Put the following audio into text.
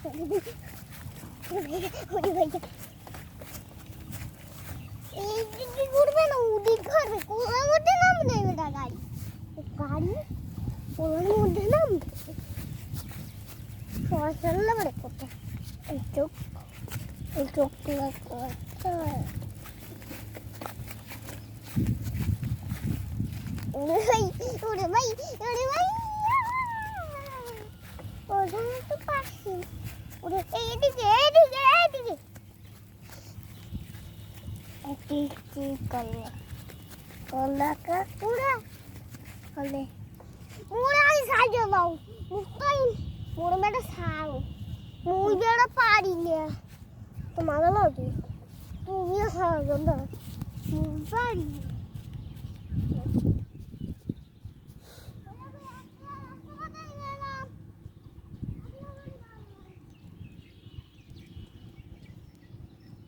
ওরে ভাই এই দিকে ঘুরবে না ওদিক ঘুরবে এটা গাড়ি গাড়ি কোলার মধ্যে নামবে সবাই চললে করতে এই চোখ এই চোখ করতে ওরে ভাই। ওরে তো পাচ্ছি এইদিকে এইদিকে টিক টিক করলে। কলাকা পুরা করলে পুরা সাহায্য পাও মুক্তাই মোর মেয়েটা সাও মুই বেড়া পারি না। তো মারা লাগে তুমিও সাহায্য দাও পারি